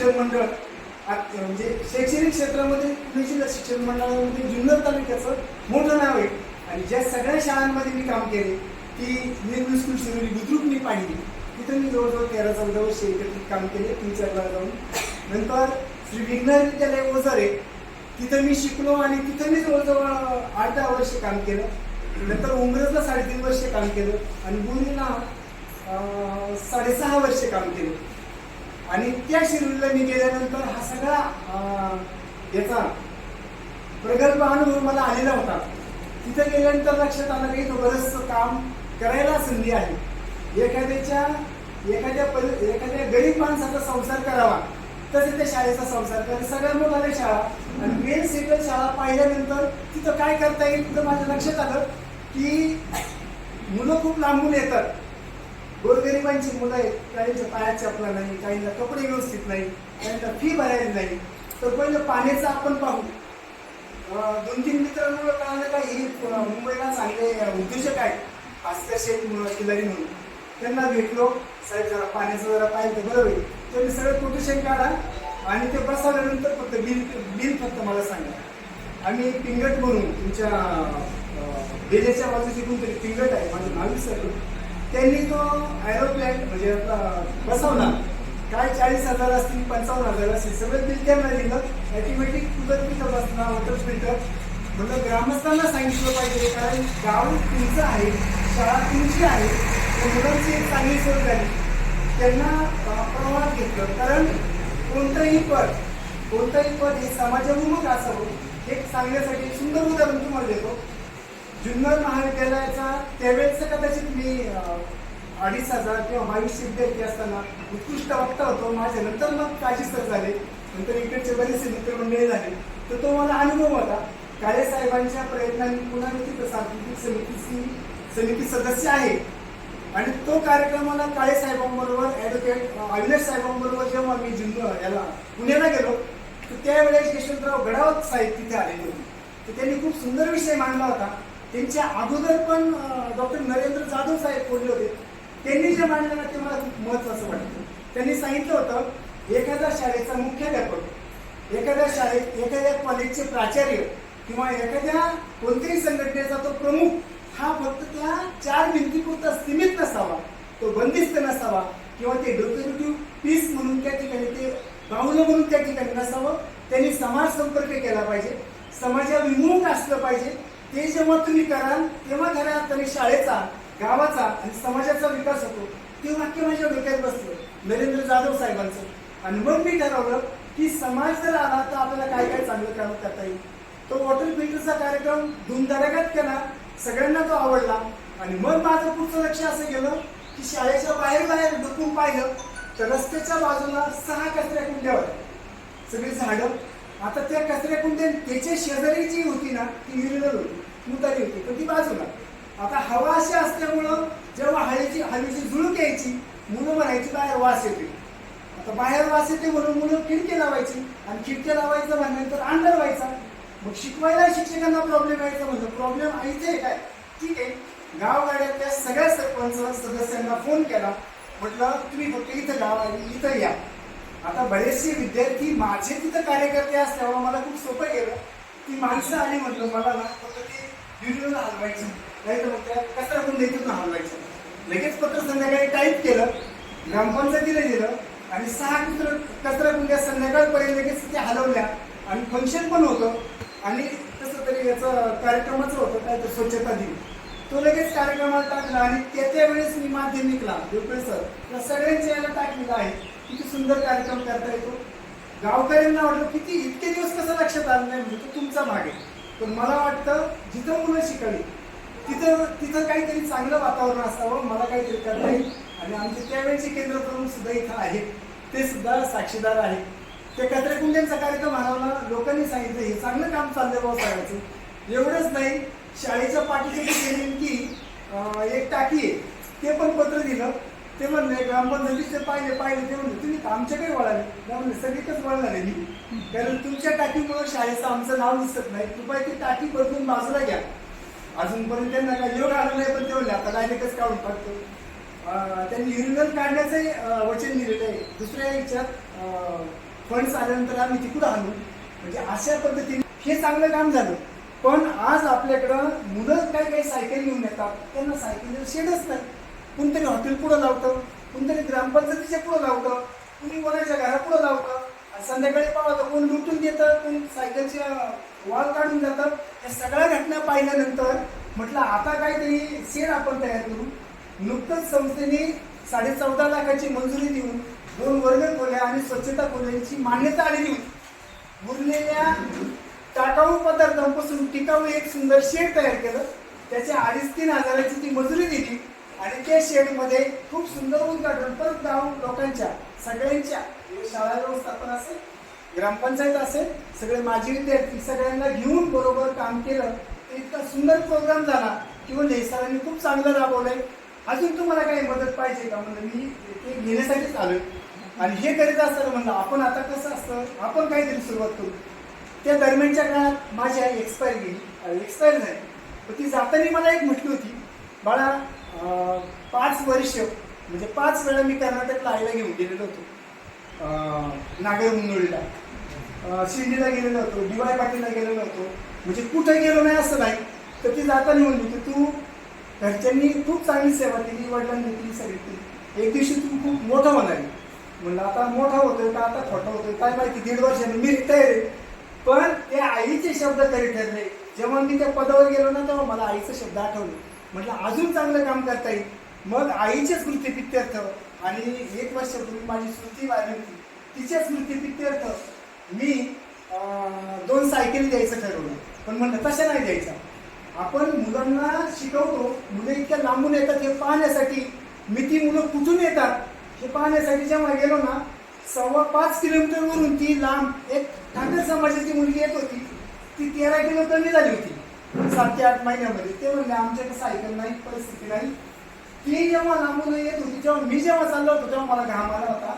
शिक्षण मंडळ म्हणजे शैक्षणिक क्षेत्रामध्ये पुणे जिल्हा शिक्षण मंडळामध्ये जुन्नर तालुक्याचं मोठं नाव आहे. आणि ज्या सगळ्या शाळांमध्ये मी काम केले ती निर्मल स्कूल शिरोली बुद्रुक मी पाहिली. तिथं मी जवळजवळ तेरा चौदा वर्ष एकत्रित काम केले तीन चार वेळा जाऊन. नंतर श्री विघ्नर विद्यालय ओझारे तिथं मी शिकलो आणि तिथं मी जवळजवळ आठ दहा वर्ष काम केलं. नंतर उमरजला साडेतीन वर्ष काम केलं आणि बुरीला साडेसहा वर्ष काम केलं. आणि त्या शिरूरला मी गेल्यानंतर हा सगळा याचा प्रगल्भ अनुभव मला आलेला होता. तिथं गेल्यानंतर लक्षात आलं की तो बरंचसं काम करायला संधी आहे. एखाद्याच्या एखाद्या परि एखाद्या गरीब माणसाचा संसार करावा. तसे त्या शाळेचा संसार कारण सगळ्या मुलाला शाळा. आणि मेन सेटल शाळा पाहिल्यानंतर तिथं काय करता येईल तिथं माझ्या लक्षात आलं की मुलं खूप लांबून येतात. गोरगरिबांची मुलं आहेत काहींच्या पायात चपला नाही काहींना कपडे व्यवस्थित नाही काहींना फी भरायला नाही. तर पहिलं पाण्याचं आपण पाहू. दोन तीन मित्रांमुळे कळालं का ही मुंबईला चांगले उद्योजक आहेत. भास्कर शेठ म्हणून किल्लारी म्हणून. त्यांना भेटलो. साहेब जरा पाण्याचं जरा पाहिजे तर बरं होईल. त्यांनी सगळं कोटेशन काढा आणि ते बसवल्यानंतर फक्त बिल बिल फक्त मला सांगा. आम्ही पिंगट म्हणून तुमच्या बेलेच्या बाजूची कोणतरी पिंगट आहे माझं नाव सर त्यांनी तो एरोप्लॅन म्हणजे आपला बसवला. काय चाळीस हजार असतील पंचावन्न हजार असतील सगळं बिल त्यांना दिलं. ऑटोमॅटिक तुझं तिथं बसणार वॉटर फिल्टर म्हणलं ग्रामस्थांना सांगितलं पाहिजे कारण गाव तुमचं आहे शाळा तुमची आहे मुलांची एक चांगली सोय झाली. त्यांना प्रवाहात घेतलं. कारण कोणतंही पद कोणतंही पद हे समाजाभिमुख असावं हे सांगण्यासाठी सुंदर उदाहरण तुम्हाला देतो. जुन्नर महाविद्यालयाचा त्यावेळेचं कदाचित मी अडीच हजार किंवा बावीसशे विद्यार्थी असताना उत्कृष्ट वक्ता होतो. माझ्या नंतर मग काजी सर झाले. नंतर इकडचे बरेचसे मित्रमंडळी झाले. तर तो मला अनुभव होता. काळे साहेबांच्या प्रयत्नांनी पुन्हा मी तिथं सांस्कृतिक समितीची समिती सदस्य आहे. आणि तो कार्यक्रम मला काळे साहेबांबरोबर ॲडव्होकेट अविनाश साहेबांबरोबर जेव्हा मी जुन्नर याला पुण्याला गेलो तर त्यावेळेस यशवंतराव गडावत साहेब तिथे आलेले होते. तर त्यांनी खूप सुंदर विषय मांडला होता. त्यांच्या अगोदर पण डॉक्टर नरेंद्र जाधव साहेब बोलले होते. त्यांनी जे मांडलं ना ते मला खूप महत्वाचं वाटतं. त्यांनी सांगितलं होतं एखाद्या शाळेचा मुख्याध्यापक एखाद्या शाळेत एखाद्या कॉलेजचे प्राचार्य किंवा एखाद्या कोणत्याही संघटनेचा तो प्रमुख हा फक्त त्या चार भिंतीपुरता सीमित नसावा तो बंदिस्त नसावा किंवा ते डेकोरेटिव्ह पीस म्हणून त्या ठिकाणी ते बाहुलं म्हणून त्या ठिकाणी नसावं. त्यांनी समाज संपर्क केला पाहिजे. समाजाविमुख असलं पाहिजे. ते जेव्हा तुम्ही कराल तेव्हा खऱ्या अर्थाने शाळेचा गावाचा आणि समाजाचा विकास होतो. ते वाक्य माझ्या डोक्यात बसलं नरेंद्र जाधव साहेबांचं. आणि मग मी ठरवलं की समाज जर आला तर आपल्याला काय काय चांगलं काम करता येईल. तो वॉटर फिल्टरचा कार्यक्रम धुमधडाक्यात केला सगळ्यांना तो आवडला. आणि मग माझं पुढचं लक्ष असं गेलं की शाळेच्या बाहेर बाहेर डुकून पाहिलं तर रस्त्याच्या बाजूला सहा कचऱ्या कुंड्या होत्या. सगळी झाडं आता त्या कचऱ्या कुंड्या त्याच्या शेजारी जी होती ना ती युरिनल होती मुतारी होती तर ती बाजूला. आता हवा अशी असल्यामुळं जेव्हा हळीची हवेची झुळूक यायची मुलं म्हणायची बाहेर वास येते आता बाहेर वास येते म्हणून मुलं खिडकी लावायची आणि खिडक्या लावायचं म्हणल्यानंतर अंडर व्हायचा. मग शिकवायला शिक्षकांना प्रॉब्लेम यायचा म्हणलं. प्रॉब्लेम आईचं आहे. काय ठीक आहे. गावगाड्यातल्या सगळ्या सरपंच सदस्यांना फोन केला. म्हटलं तुम्ही फक्त इथं गाव इथं या. आता बरेचसे विद्यार्थी माझे तिथं कार्यकर्ते असल्यावर मला खूप सोपं गेलं. ती माणसं आली म्हटलं मला ना फक्त ते व्हिडिओला हलवायचं नाही. तर मग त्या कचरा कुंड इथून हलवायचं लगेच पत्र संध्याकाळी टाईप केलं ग्रामपंचायतीला दिलं आणि सहा कचरा कचरा कुंड्या संध्याकाळपर्यंत लगेच त्या हलवल्या. आणि फंक्शन पण होतं. आणि कसं तरी याचं कार्यक्रमाचं होतं काय तर स्वच्छता दिन तो लगेच कार्यक्रमाला टाकला आणि त्या त्यावेळेस मी माध्यमिकला देवकडे सर या सगळ्यांच्या याला टाकलेला आहे. किती सुंदर कार्यक्रम करता येतो गावकऱ्यांना वाटलं किती इतके दिवस कसं लक्षात आलं नाही म्हणजे तो तुमचा भाग आहे पण मला वाटतं जिथं मुलं शिकली तिथं तिथं काहीतरी चांगलं वातावरण असावं मला काहीतरी करता येईल. आणि आमचे त्यावेळेचे केंद्र प्रमुख सुद्धा इथं आहेत. ते सुद्धा साक्षीदार आहेत. ते कचऱ्या कुंड्यांचा कार्यक्रम हरवला लोकांनी सांगितलं हे चांगलं काम चाललंय बाबा सांगायचं एवढंच नाही शाळेच्या पाठीची जी नेमकी एक टाकी आहे ते पण पत्र दिलं. ते म्हणले ग्रामपंचायतीचे पाहिले पाहिले. ते म्हणले तुम्ही आमच्या आमच्याकडे वळाले. मी म्हणले सगळीकच वळणार आहे कारण तुमच्या टाकीमुळे शाळेचं आमचं नाव दिसत नाही. कृपया ती टाकी बदलून बाजूला घ्या. अजूनपर्यंत त्यांना काय योग आलं नाही पण ते म्हणले आता डायरेक्टच काढून टाकतो. त्यांनी युरिनल काढण्याचंही वचन दिलेलं आहे. दुसऱ्या याच्यात फंड्स आल्यानंतर आम्ही तिकडं आणू म्हणजे अशा पद्धतीने हे चांगलं काम झालं. पण आज आपल्याकडं मुलं काय काही सायकल घेऊन येतात त्यांना सायकल शेडच नाही. कोणतरी हॉटेल पुढं लावतं कोणतरी ग्रामपंचायतीच्या पुढं लावतं कुणी कोणाच्या घरापुढं लावतं. आणि संध्याकाळी पाहतं कोण लुटून देतं कोण सायकलच्या वाल काढून जातं. या सगळ्या घटना पाहिल्यानंतर म्हटलं आता काहीतरी शेड आपण तयार करू. नुकतंच संस्थेने साडे चौदा लाखाची मंजुरी देऊन दोन वर्ग खोल्या आणि स्वच्छता खोल्यांची मान्यता आलेली होती. उरलेल्या टाकाऊ पदार्थांपासून टिकाऊ एक सुंदर शेड तयार केलं. त्याच्या अडीच तीन हजाराची ती मजुरी दिली. आणि त्या शेडमध्ये खूप सुंदर उद्घाटन परत गाव लोकांच्या सगळ्यांच्या. म्हणजे शाळा व्यवस्थापन असेल ग्रामपंचायत असेल सगळे माजी विद्यार्थी सगळ्यांना घेऊन बरोबर काम केलं तर इतका सुंदर प्रोग्राम झाला किंवा म्हणजे सरांनी खूप चांगलं राबवलंय. अजून तुम्हाला काही मदत पाहिजे का? म्हणलं मी ते घेण्यासाठीच आलोय. आणि हे करीत असताना म्हणलं आपण आता कसं असतं? आपण काहीतरी सुरुवात करू. त्या दरम्यानच्या काळात माझी आई एक्सपायर गेली. एक्सपायर झाली. तर ती जाताना मला एक म्हटली होती बाळा पाच वर्ष म्हणजे पाच वेळा मी कर्नाटकला आईला घेऊन गेलेलो होतो. अं, नागर शिर्डीला गेलेलो होतो डी वाय पाटीलला गेलेलो होतो. म्हणजे कुठे गेलो नाही असं नाही तर ती जाताना म्हणली होती तू घरच्यांनी खूप चांगली सेवा केली वडिलांनी केली सगळी. एक दिवशी तू खूप मोठा होणार. आहे. म्हणलं आता मोठा होतोय का? आता छोटा होतोय? काय माहिती दीड वर्षाने मी रिटायर पण ते आईचे शब्द तरी ठरले. जेव्हा मी त्या पदावर गेलो ना तेव्हा मला आईचे शब्द आठवले. म्हटलं अजून चांगलं काम करता येईल. मग आईचे स्मृतीपित्यर्थ आणि एक वर्षापूर्वी माझी स्मृती वाढली होती. तिच्या स्मृतीपित्यर्थ मी दोन सायकल द्यायचं ठरवलं. पण म्हणलं तशा नाही द्यायच्या. आपण मुलांना शिकवतो. मुलं इतक्या लांबून येतात हे पाहण्यासाठी. मी ती मुलं कुठून येतात? हे पाहण्यासाठी जेव्हा गेलो ना सव्वा पाच किलोमीटरवरून ती लांब एक ठाकर समाजाची मुलगी येत होती. ती तेरा किलो कमी झाली होती. सात ते आठ महिन्यामध्ये. ते म्हणले आमच्याकडे सायकल नाही परिस्थिती नाही. ती जेव्हा लांबून येत होती जेव्हा मी जेव्हा चाललो होतो तेव्हा मला घाम आला होता.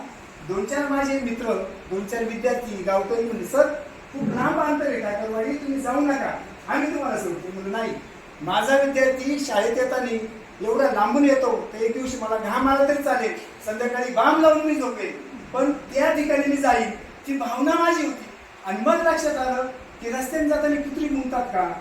दोन चार माझे मित्र दोन चार विद्यार्थी गावकरी म्हणले सर खूप लांब अंतर आहे टाकरवाडी तुम्ही जाऊ नका. आम्ही तुम्हाला सोडतो म्हणलं नाही. माझा विद्यार्थी शाळेत येताना एवढा लांबून येतो तर एक दिवशी मला घाम आला तरी चालेल. संध्याकाळी बाम लावून मी झोपेल. पण त्या ठिकाणी मी जाईल ती भावना माझी होती. आणि मग लक्षात आलं की रस्त्याने जाताना कुत्री मुंगतात का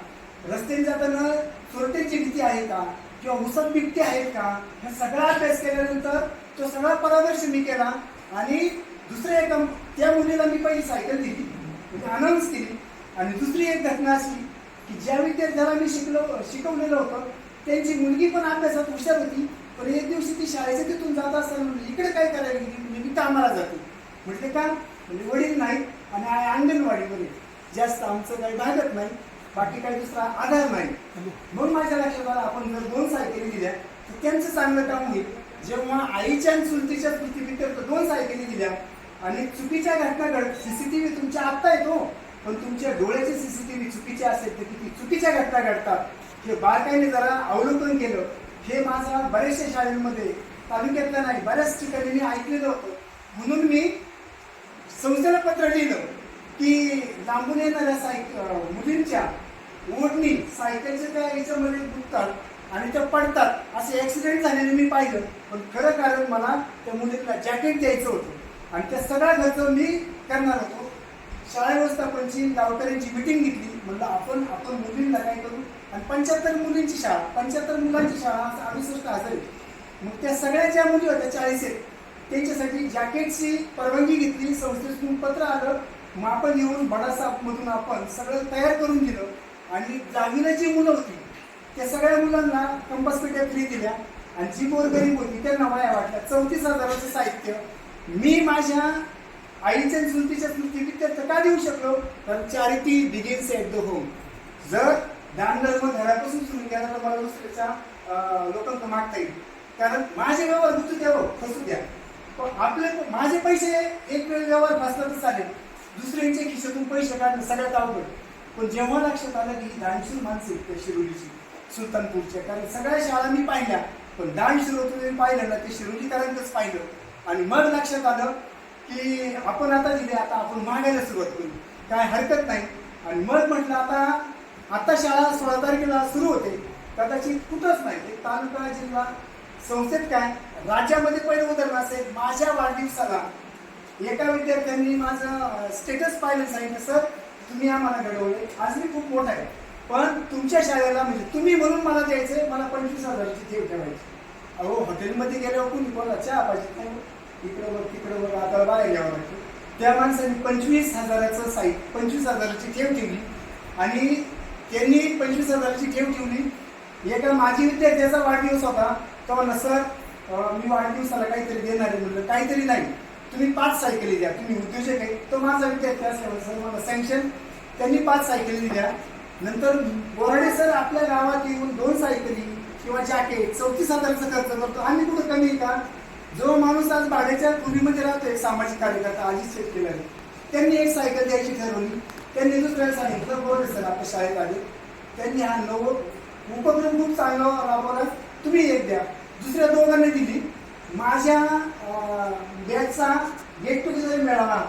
रस्त्याने जाताना चोरट्यांची भीती आहे का? किंवा उसत बिबटे आहेत का? हा सगळा अभ्यास केल्यानंतर तो सगळा परामर्श मी केला आणि दुसऱ्या एका त्या मुलीला मी पहिली सायकल दिली. म्हणजे अनाऊन्स केली. आणि दुसरी एक घटना अशी की ज्या विद्यार्थ्याला मी शिकलो शिकवलेलं होतं त्यांची मुलगी पण अभ्यासात हुशार होती पण एक दिवशी ती शाळेच्या तिथून जात असताना इकडे काय करायला गेली? म्हणजे मी कामाला जाते. म्हटले का? म्हणजे वडील नाही आणि अंगणवाडीमध्ये. जास्त आमचं काही भागत नाही. बाकी काही दुसरा आधार नाही. म्हणून माझ्या लक्षात आलं आपण जर दोन सायकली दिल्या तर त्यांचं चांगलं काम होईल. जेव्हा आईच्या आणि चुलतीच्या पृथ्वीतर दोन सायकली दिल्या आणि चुकीच्या घटना घडत सीसीटीव्ही तुमच्या आत्ता येतो पण तुमच्या डोळ्याचे सीसीटीव्ही चुकीचे असेल तर किती चुकीच्या घटना घडतात हे बारकाईने जरा अवलोकन केलं. हे माझा बऱ्याचशा शाळेमध्ये तालुक्यातलं नाही बऱ्याच ठिकाणी मी ऐकलेलं होतं. म्हणून मी संस्थेला पत्र लिहिलं. की लांबून येणाऱ्या सायक मुलींच्या ओढणी सायकलच्या त्या याच्यामध्ये दुखतात आणि त्या पडतात. असे ॲक्सिडेंट झालेले मी पाहिलं. पण खरं कारण मला त्या मुलीला जॅकेट द्यायचं होतं. आणि त्या सगळ्या घरचं मी करणार होतो. शाळा व्यवस्थापनची गावकऱ्यांची मिटिंग घेतली. म्हणलं आपण आपण मुलींना काय करू? आणि पंच्याहत्तर मुलींची शाळा पंच्याहत्तर मुलांची शाळा असं अडुसष्ट हजार मग त्या सगळ्या ज्या मुली होत्या चाळीस आहेत त्यांच्यासाठी जॅकेटची परवानगी घेतली. संस्थेतून पत्र आलं. मग आपण येऊन बडासापमधून आपण सगळं तयार करून दिलं आणि जागीला जी मुलं होती त्या सगळ्या मुलांना कंपास पेट्या फ्री दिल्या. आणि जी गोरगरीब होती त्यांना वाया वाटल्या चौतीस हजाराचं साहित्य मी माझ्या आईच्या आणि चुलतीच्या स्मृतीपित्यर्थ का देऊ शकलो? कारण charity begins at the home जर दानधर्म घरापासून सुरू केला तर मला दुसऱ्याच्या लोकांना मागता येईल. कारण माझे व्यवहार द्या द्यावं फसू द्या. पण आपले माझे पैसे एक वेळ व्यवहार फसला तर चालेल. दुसऱ्यांच्या खिशातून पैसे काढणं सगळ्यात अवघड. पण जेव्हा लक्षात आलं की ही दानशूर माणसं त्या शिरोलीची सुलतानपूरच्या कारण सगळ्या शाळा मी पाहिल्या पण दान होतो पाहिलं ना ते शिरोलीकरांचंच पाहिलं. आणि मग लक्षात आलं की आपण आता दिले आता आपण मागायला सुरुवात करू. काय हरकत नाही. आणि मग म्हटलं आता आता शाळा सोळा तारखेला सुरू होते. कदाचित कुठंच नाही. ते तालुका जिल्हा संस्थेत काय? राज्यामध्ये पहिलं उदाहरण असेल माझ्या वाढदिवसाला एका विद्यार्थ्यांनी माझं स्टेटस पाहिलं सांगितलं सर तुम्ही आम्हाला घडवले. आज मी खूप मोठा आहे. पण तुमच्या शाळेला म्हणजे तुम्ही म्हणून मला द्यायचे मला पंचवीस हजाराची ठेव ठेवायची. अहो हॉटेलमध्ये गेल्यावर कोणी बोला चहा पाहिजे नाही. इकडं वर तिकडं वर आता बाहेर घ्यावं लागतं. त्या माणसाने पंचवीस हजाराचं साईट पंचवीस हजाराची ठेव ठेवली. आणि त्यांनी पंचवीस हजाराची ठेव ठेवली. एका माझी विद्यार्थ्याचा वाढदिवस होता. तो म्हणा सर मी वाढदिवसाला काहीतरी देणार आहे. म्हणलं काहीतरी नाही. तुम्ही पाच सायकली द्या. तुम्ही उद्योजक आहे तो माझा विद्यार्थी असल्यामुळे सर मला सँक्शन त्यांनी पाच सायकली द्या. नंतर बोराडे सर आपल्या गावात येऊन दोन सायकली किंवा जॅकेट चौतीस हजाराचा खर्च करतो. आम्ही कुठं कमी आहे का? जो माणूस आज भाड्याच्या खोलीमध्ये राहतो एक सामाजिक कार्यकर्ता आधीच शेट्टी आहे त्यांनी एक सायकल द्यायची ठरवली. त्यांनी दुसऱ्याला सांगितलं बोराडे सर आपल्या शाळेत आले. त्यांनी हा नव उपक्रम खूप चांगला राबवला. तुम्ही एक द्या. दुसऱ्या दोघांनी दिली. माझ्या बॅचचा गेट टुगेदर मेळावा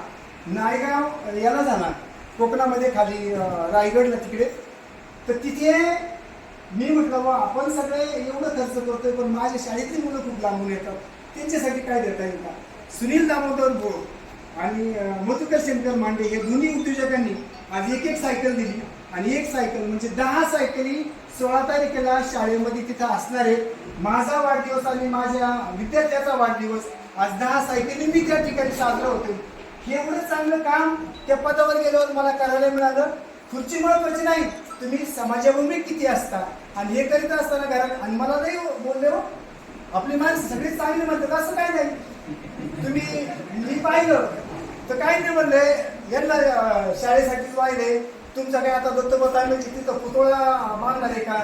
नायगाव याला झाला. कोकणामध्ये खाली रायगडला तिकडे. तर तिथे मी म्हटलं वा आपण सगळे एवढं खर्च करतोय पण माझ्या शाळेतली मुलं खूप लांबून येतात. त्यांच्यासाठी काय देता येईल का? सुनील दामोदर बोळ आणि मधुकर शंकर मांडे हे दोन्ही उद्योजकांनी आज एक एक सायकल दिली. आणि एक सायकल म्हणजे दहा सायकली सोळा तारखेला शाळेमध्ये तिथं असणार आहे. माझा वाढदिवस आणि माझ्या विद्यार्थ्याचा वाढदिवस आज दहा सायकली मी त्या ठिकाणी साजरा होतो एवढं चांगलं काम त्या पदावर गेल्यावर मला करायला मिळालं. खुर्ची महत्वाची नाही तुम्ही समाजाभूमी किती असता आणि हे करीत असताना घरात आणि मला नाही बोलले हो आपली माणसं सगळी चांगली म्हणतात असं काय नाही. तुम्ही मी पाहिलं तर काय नाही म्हणले यांना शाळेसाठी पाहिले तुमचं काय आता दत्तपत आणलं की तिथं पुतळा मानणार आहे का?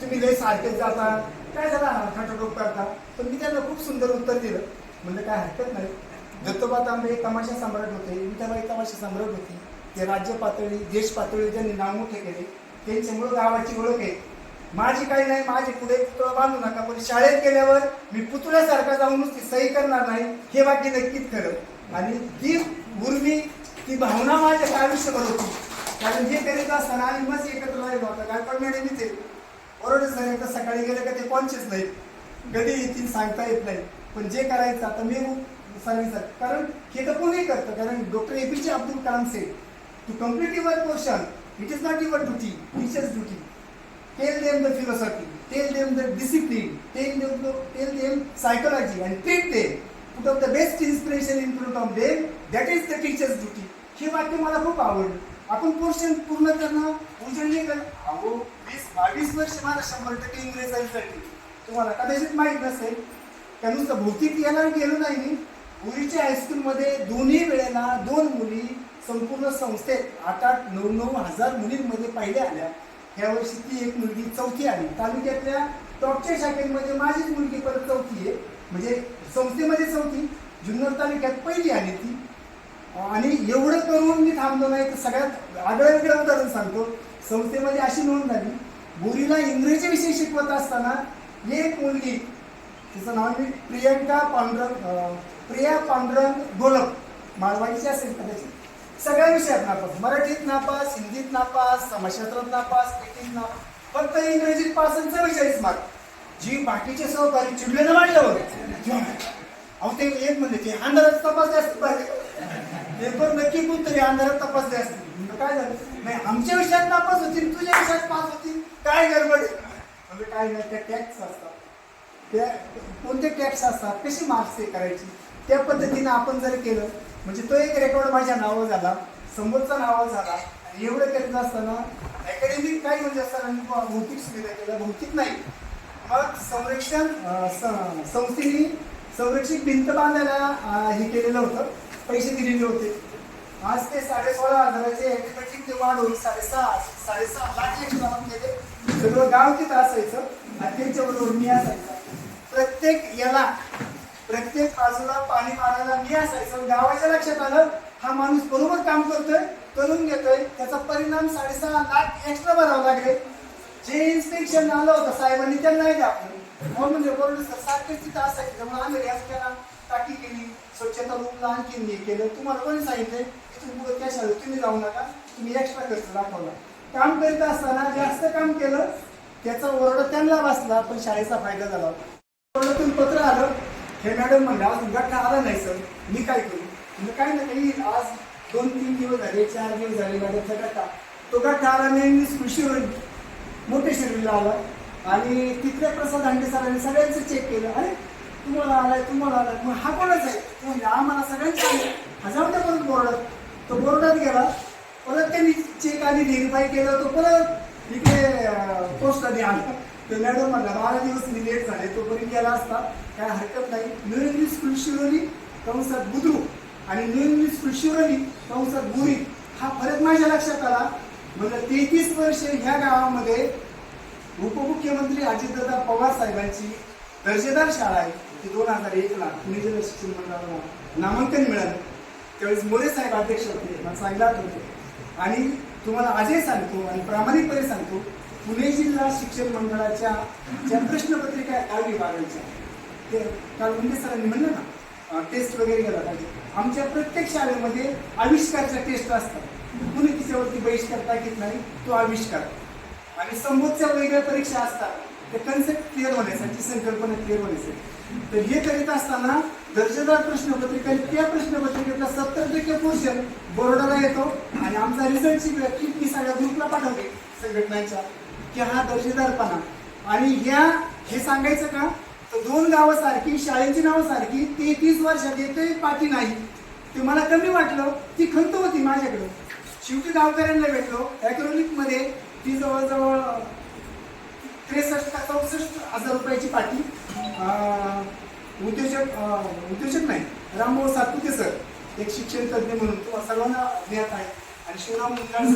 तुम्ही लय सारखेच जाता. काय झाला? खटोटोप करता. पण मी त्यांना खूप सुंदर उत्तर दिलं. म्हणजे काय हरकत नाही. दत्तोबा तांबे म्हणजे तमाशा सम्राट होते. विठाबाई तमाशा सम्राट होती. ते राज्य पातळी देश पातळी ज्यांनी नाव मोठे केले त्यांच्यामुळे गावाची ओळख आहे. माझी काही नाही माझे पुढे पुतळा बांधू नका. पण शाळेत गेल्यावर मी पुतळ्यासारखा जाऊनच ती सही करणार नाही. हे वाक्य नक्कीच खरं. आणि ती उर्मी ती भावना माझ्या आयुष्यभर होती. कारण हे करीत असताना आम्ही मस्त एकत्र राहिलो होता. पण मॅडम इथे ओरडे सर. एकदा सकाळी गेले का ते कोणचेच नाही. कधी येतील सांगता येत नाही. पण जे करायचं आता मी सांगितलं कारण हे तर कोणी करतं. कारण doctor A P J Abdul Kalam say to complete your portion it is not your duty teachers duty tell them the philosophy tell them the discipline tell them tell them psychology and treat them put of the best inspiration in front of them. That is the teacher's duty हे वाक्य मला खूप आवडलं. आपण portion पूर्ण करणं उजळणी करणं अहो वीस बावीस वर्ष मला शंभर टक्के इंग्रजांसाठी तुम्हाला कदाचित माहीत नसेल त्या नुसतं भौतिक याला गेलो नाही मी? पुरीच्या हायस्कूलमध्ये दोन्ही वेळेला दोन मुली संपूर्ण संस्थेत आठ आठ नऊ नऊ हजार मुलींमध्ये पहिल्या आल्या. ह्या वर्षी ती एक मुलगी चौथी आली तालुक्यातल्या टॉपच्या शाखेमध्ये माझीच मुलगी परत चौथी आहे. म्हणजे संस्थेमध्ये चौथी जुन्नर तालुक्यात पहिली आली ती. आणि एवढं करून मी थांबलो नाही तर सगळ्यात आगळं वेगळं उदाहरण सांगतो. संस्थेमध्ये अशी नोंद झाली मुलीला इंग्रजी विषय शिकवत असताना एक मुलगी तिचं नाव मी प्रियंका पांडुरंग प्रिया पांडुरंग गोलक मालवाडीची असेल कदाचित. सगळ्या विषयात नापास. मराठीत नापास हिंदीत नापास समाजशास्त्रात नापास पेटीत नापास. फक्त इंग्रजीत पास आणि चव्वेचाळीस मार्क जी बाकीचे सहकारी चिडले ना बघ. अहो ते एक म्हणजे ते अंधारात तपास जास्त पाहिजे पेपर नक्की कोणतरी अंधारात तपासले असतील. म्हणलं काय झालं? नाही आमच्या विषयात नापास होतील तुझ्या विषयात पास होतील. काय गडबड आहे? काय नाही त्या टॅक्स असतात. त्या कोणते टॅक्स असतात? कशी मार्क्स हे करायची? त्या पद्धतीनं आपण जर केलं म्हणजे तो एक रेकॉर्ड माझ्या नावावर झाला समोरचा नावावर झाला आणि एवढं करत असताना अकॅडमिक काही म्हणजे असताना भौतिक सुविधा केल्या. भौतिक नाही. मग संरक्षण स- संस्थेने संरक्षित भिंत बांधायला हे केलेलं होतं. पैसे दिलेले होते. आज ते साडेसोळा हजाराचे ॲग्रीमेंटिंग ते वाढ होईल. साडेसहा साडेसहा लाख एक गेले. सगळं गाव तिथं असायचं आणि त्यांच्याबरोबर मी असायचा. प्रत्येक याला प्रत्येक बाजूला पाणी मारायला मी असायचं. गावाच्या लक्षात आलं हा माणूस बरोबर काम करतोय करून घेतोय. त्याचा परिणाम साडेसहा लाख एक्स्ट्रा भरावं लागले. जे इन्स्पेक्शन आलं होतं साहेबांनी त्यांना नाही द्या म्हणून हो, म्हणजे बोललो सर सारखेच तिथं असायचं. त्यामुळे आम्ही केला टाकी केली स्वच्छता रूमला आणखीन हे केलं. तुम्हाला कोणी सांगितलंय तुम्ही पुढे त्या शाळेत तुम्ही जाऊ नका. तुम्ही एक्स्ट्रा खर्च दाखवला. काम करीत असताना जास्त काम केलं त्याचा ओरडा त्यांना वाचला पण शाळेचा फायदा झाला. ओरडातून पत्र आलं. हे मॅडम म्हणलं अजून गठ्ठा आला नाही सर. मी काय करू? म्हणजे काय ना काही आज दोन तीन दिवस झाले चार दिवस झाले मॅडमचा गट्टा तो गट्टा आला नाही मी इंग्लिश शिरोली मोठे शिरोलीला आला. आणि तिथल्या प्रसाद हांडे सरांनी सगळ्यांचं चेक केलं. अरे तुम्हाला आलाय तुम्हाला आलाय. मग हा कोणाच आहे? म्हणजे आम्हाला सगळ्यांचा आले हा परत बोर्डात तो बोर्डात गेला. परत त्यांनी चेक आधी व्हेरीफाय केलं तो परत इकडे पोस्टाने आला. तर मॅडम म्हणला बारा दिवस मी लेट झाले. तोपर्यंत गेला असता काय हरकत नाही. न्यू इंग्लिश स्कूल शिरोली कंसात बुद्रुक आणि न्यू इंग्लिश स्कूल शिरोली कंसात बुरी. हा फरक माझ्या लक्षात आला. म्हणजे तेहतीस वर्ष ह्या गावामध्ये उपमुख्यमंत्री अजितदादा पवार साहेबांची दर्जेदार शाळा आहे. की दोन हजार एकला पुणे जिल्हा शिक्षण मंडळाला नामांकन मिळालं. त्यावेळेस मोरे साहेब अध्यक्ष होते मला होते. आणि तुम्हाला आजही सांगतो आणि प्रामाणिकपणे सांगतो पुणे जिल्हा शिक्षण मंडळाच्या ज्या प्रश्नपत्रिका आहेत विभागांच्या ते काल मुंडे सरांनी म्हणलं ना टेस्ट वगैरे केला पाहिजे. आमच्या प्रत्येक शाळेमध्ये आविष्कारच्या टेस्ट असतात. कुणी तिच्यावरती बहिष्कार टाकीत नाही तो आविष्कार. आणि संबोधच्या वेगळ्या परीक्षा असतात. ते कन्सेप्ट क्लिअर होण्यासाठी संकल्पना क्लिअर होण्यासाठी. तर हे करीत असताना दर्जेदार प्रश्नपत्रिका त्या प्रश्नपत्रिकेतला सत्तर टक्के पोर्शन बोर्डाला येतो. आणि आमचा रिझल्टची क्लिप मी सगळ्या ग्रुपला पाठवते संघटनांच्या की हा दर्जेदारपणा. आणि ह्या हे सांगायचं का? तर दोन गावं सारखी शाळेची नावं सारखी तेहतीस वर्षात येते पाठी नाही. ते मला कमी वाटलं ती खंत होती माझ्याकडं. शेवटी गावकऱ्यांना भेटलो ॲक्रोनिकमध्ये ती जवळजवळ त्रेसष्ट का चौसष्ट हजार रुपयाची पाठी. उद्योजक उद्योजक नाही रामभाऊ सातपुते सर एक शिक्षण तज्ज्ञ म्हणून तो सर्वांना ज्ञात आहे. आणि शिवराम मुंजाळ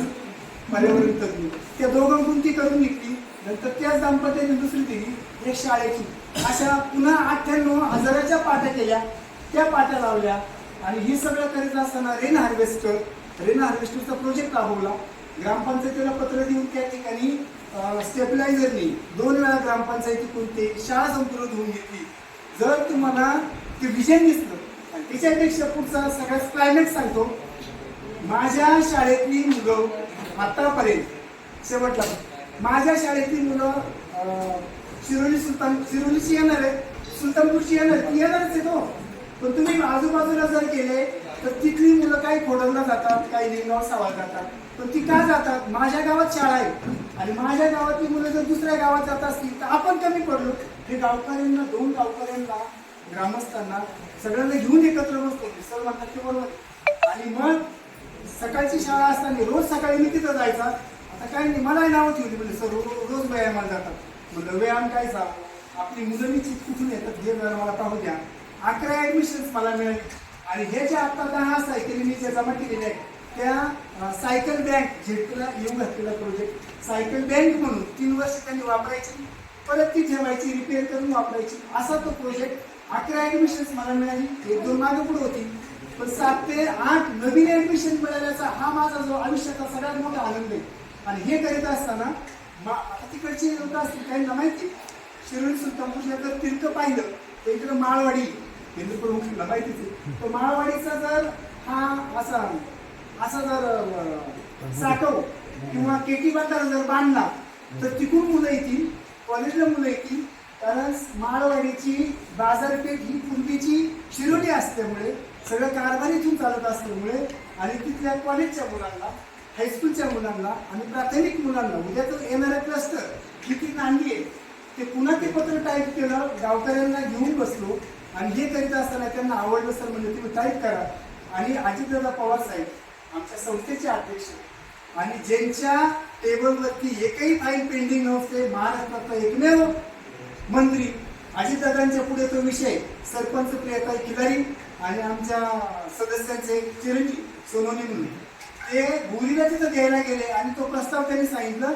पर्यावरण तज्ज्ञ त्या दोघांकडून ती करून निघली नंतर त्याच दाम्पत्याने दुसरी दिली एक शाळेची अशा पुन्हा अठ्ठ्याण्णव हजाराच्या पाट्या केल्या. त्या पाट्या लावल्या आणि हे सगळं करीत असताना रेन हार्वेस्टर रेन हार्वेस्टरचा प्रोजेक्ट राबवला. ग्रामपंचायतीला पत्र देऊन त्या ठिकाणी स्टेबिलायझरनी दोन वेळा ग्रामपंचायती कोणती? शाळा संपूर्ण होऊन घेतली. जर तुम्हाला ते विजन दिसलं आणि त्याच्यापेक्षा पुढचा सगळ्यात क्लायमेट सांगतो माझ्या शाळेतली मुलं आतापर्यंत शेवटला माझ्या शाळेतली मुलं शिरोली सुलतान शिरोलीची येणार आहे सुलतानपूरची येणार ती येणारच आहे तो. पण तुम्ही आजूबाजूला जर केले तर तिथली मुलं काही खोडवला जातात काही लिंगावर सावा जातात. पण ती का जातात? माझ्या गावात शाळा आहे. आणि माझ्या गावातली मुलं जर दुसऱ्या गावात जात असतील तर आपण कमी पडलो. हे गावकऱ्यांना दोन गावकऱ्यांना ग्रामस्थांना सगळ्यांना घेऊन एकत्र बसतो. सर्व म्हणतात ते बरोबर आणि मग सकाळची शाळा असताना रोज सकाळी मी तिथं जायचा. आता काय नाही मलाही नावं ठेवली म्हणजे सर रोज व्यायामाला जातात. म्हणलं व्यायाम काय सा आपली मुलं मी कुठून येतात. हे जरा मला पाहू द्या. अकरा ॲडमिशन्स मला मिळाली. आणि हे जे आता दहा सायकली मी जे जमा केलेले आहेत त्या सायकल बँक झेडपीला येऊ घातलेला प्रोजेक्ट सायकल बँक म्हणून तीन वर्ष त्यांनी वापरायची परत ती ठेवायची रिपेअर करून वापरायची. असा तो प्रोजेक्ट अकरा ॲडमिशन्स मला मिळाली. एक दोन मागे पुढे होती. पण सात ते आठ नवीन ॲडमिशन मिळाल्याचा हा माझा जो आयुष्याचा सगळ्यात मोठा आनंद आहे. आणि हे करीत असताना मा- तिकडची लोक असतील काही माहिती शिरोळी सुलतानपूरला जर तीर्थ पाहिलं. तर इकडं माळवाडी हिंदू प्रमुख माहितीच आहे. तर माळवाडीचा जर हा असा असा जर साठव किंवा केटी बांधारा जर बांधला तर तिकडून मुलं येतील कॉलेजला मुलं येतील कारण माळवाडीची बाजारपेठ ही पूर्वीची शिरोटी असल्यामुळे सगळं कारभार इथून चालत असल्यामुळे आणि तिथल्या कॉलेजच्या मुलांना हायस्कूलच्या मुलांना आणि प्राथमिक मुलांना उद्याचं येणारं क्लस्टर किती नांदी आहे ते पुन्हा ते पत्र टाईप केलं गावकऱ्यांना घेऊन बसलो आणि हे करीत असताना त्यांना आवडलं सर म्हणजे तुम्ही टाईप करा. आणि अजितदादा पवार साहेब आमच्या संस्थेचे अध्यक्ष आणि ज्यांच्या टेबलवरती एकही फाईल पेंडिंग नव्हते महाराष्ट्रातला एकमेव मंत्री अजितदादांच्या पुढे तो विषय सरपंच प्रियताई खिलारी आणि आमच्या सदस्यांचे चिरंजीव सोनोनी म्हणून ते भुरीला तिथं घ्यायला गेले आणि तो प्रस्ताव त्यांनी सांगितलं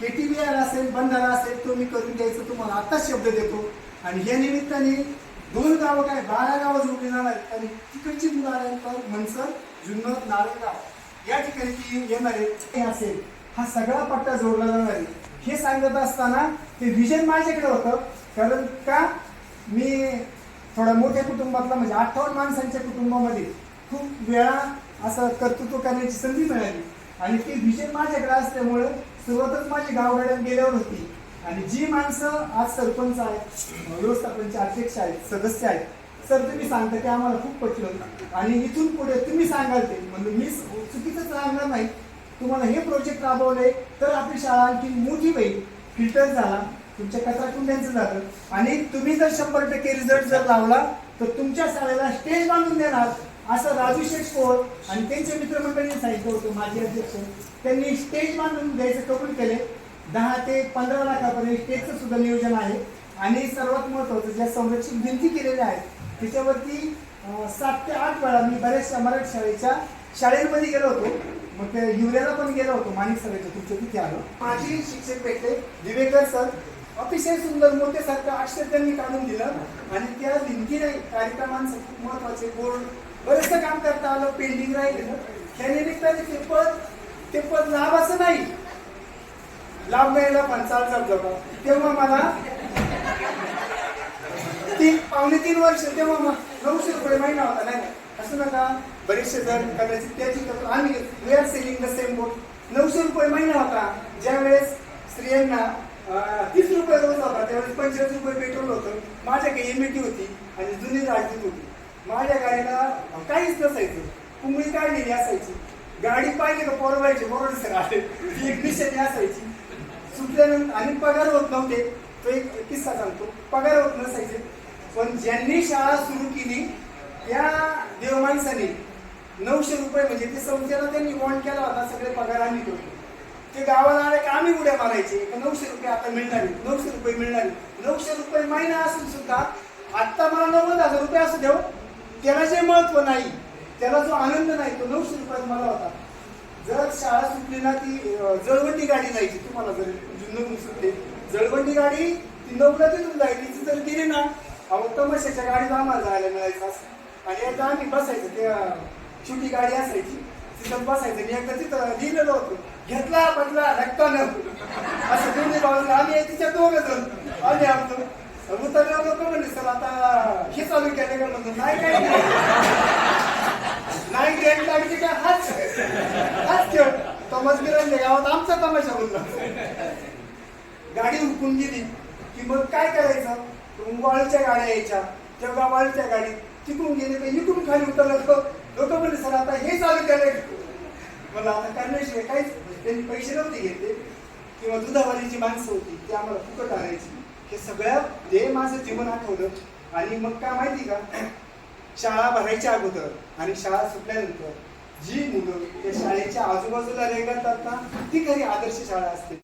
केटीबीआर असेल बंधारा असेल तो मी करून द्यायचं तुम्हाला आत्ताच शब्द देतो. आणि या निमित्ताने दोन गावं काय बारा गावं जोडली जाणार आहेत. आणि तिकडची मुलं आल्यानंतर म्हणसर जुन्नर नारेगाव या ठिकाणी ती असेल. हा सगळा पट्टा जोडला जाणार आहे. हे सांगत असताना ते विजन माझ्याकडे होतं. कारण का? मी थोड्या मोठ्या कुटुंबातला म्हणजे अठ्ठावन्न माणसांच्या कुटुंबामध्ये खूप वेळा असं कर्तृत्व करण्याची संधी मिळाली. आणि ते विजन माझ्याकडे असल्यामुळे सुरुवातच माझी गावगाड्यात गेल्यावर होती. आणि जी माणसं आज सरपंच आहेत व्यवस्थापनचे अध्यक्ष आहेत सदस्य आहेत सर तुम्ही सांगता ते आम्हाला खूप पटलं आणि इथून पुढे तुम्ही सांगाल ते. म्हणजे मी चुकीचं सांगणार नाही. तुम्हाला हे प्रोजेक्ट राबवले तर आपली शाळा आणखी मोठी होईल. फिल्टर झाला. तुमच्या कचरा कुंड्यांचं झालं. आणि तुम्ही जर शंभर टक्के रिझल्ट जर लावला तर तुमच्या शाळेला स्टेज बांधून देणार असं राजू शेठ पोळ आणि त्यांच्या मित्रमंडळीने सांगितलं होतं माजी अध्यक्ष. त्यांनी स्टेज बांधून द्यायचं कबूल केले दहा ते पंधरा लाखापर्यंत स्टेजचं सुद्धा नियोजन आहे. आणि सर्वात महत्वाचं ज्या संरक्षित भिंती केलेल्या आहेत त्याच्यावरती सात ते आठ वेळा मी बऱ्याचशा मराठी शाळेच्या शाळेमध्ये गेलो होतो. मग युरियाला पण गेलो होतो माणिक सरांच्या तुमच्या तिथे आलो. माझी शिक्षक भेटले. दिवेकर सर अतिशय सुंदर मोठ्यासारखं अक्षर त्यांनी काढून दिलं. आणि त्या भिंतीने कार्यक्रमांचं खूप महत्त्वाचे बोर्ड बरेचसं काम करता आलं पेंडिंग राहिलेलं. ह्या निमित्ताने ते पद ते पद लाभाचं नाही. लाभ मिळाला पण चाल चाल जगा तेव्हा मला तीन पावणे तीन वर्ष तेव्हा मग नऊशे रुपये महिना होता नाही असं नका. बरेचसे जण कदाचित त्याची तर आम्ही we are sailing the same boat नऊशे रुपये महिना होता. ज्यावेळेस स्त्रियांना तीस रुपये रोज होता त्यावेळेस पंचवीस रुपये पेट्रोल होतं. माझ्या काही एमएटी होती आणि जुनी राजदूत होती. माझ्या गाडीला काहीच नसायचं. कुंबळी काढलेली असायची. गाडी पाहिजे का पोरवायची बरोबर सर आले. ती एक निशाणी असायची. सुटल्यानंतर आणि पगार होत नव्हते. तो एक किस्सा सांगतो. पगार होत नसायचे. पण ज्यांनी शाळा सुरू केली त्या देव माणसाने नऊशे रुपये म्हणजे ते संस्थेला त्यांनी बॉन्ड केला होता सगळे पगार आम्ही करतो ते गावाला आले का आम्ही उड्या मारायचे? का नऊशे रुपये आता मिळणार नऊशे रुपये मिळणार नऊशे रुपये महिना असून सुद्धा आत्ता मला नव्वद हजार रुपये असू देव त्याला जे महत्त्व नाही त्याला जो आनंद नाही तो नऊशे रुपयात मला होता. जर शाळा सुटली ना ती जळवंडी गाडी जायची. तुम्हाला जर जुन्नर सुटली. जळवंडी गाडी ती नऊला तिथून जायची. जर गेली ना अहो तमाशाच्या गाडीत आम्हाला जायला मिळायचं असं. आणि एकदा आम्ही बसायचं त्या छोटी गाडी असायची. तिथं बसायचं मी एकदा तिथं लिहिलेलो होतो घेतला बदला रक्ता न. असं दोन्ही बाजूला आम्ही तिच्या दोघं जण आले आमचं. उतरल्या नको म्हणले सर आता हे चालू केलं का? म्हणतो नाही काय नाही. नाही ग्रँड लागली का हाच हाच खेळ. तमसगिरांच्या गावात आमचा तमाशा बोलला. गाडी उकून गेली की मग काय करायचं? वाळूच्या गाड्या यायच्या तेव्हा वाळूच्या गाडी तिकडून गेले तर इकडून खाली उतरलं लोक म्हणले सर आता हे चालू केलंय मला आता करण्याशिवाय काहीच त्यांनी पैसे नव्हते घेतले. किंवा दुधावालीची माणसं होती ती आम्हाला फुकट आणायची. हे सगळं ते माझं जीवन आठवलं आणि मग काय माहिती का? शाळा भरायच्या अगोदर आणि शाळा सुटल्यानंतर जी मुलं त्या शाळेच्या आजूबाजूला रेंगाळतात ना ती खरी आदर्श शाळा असते.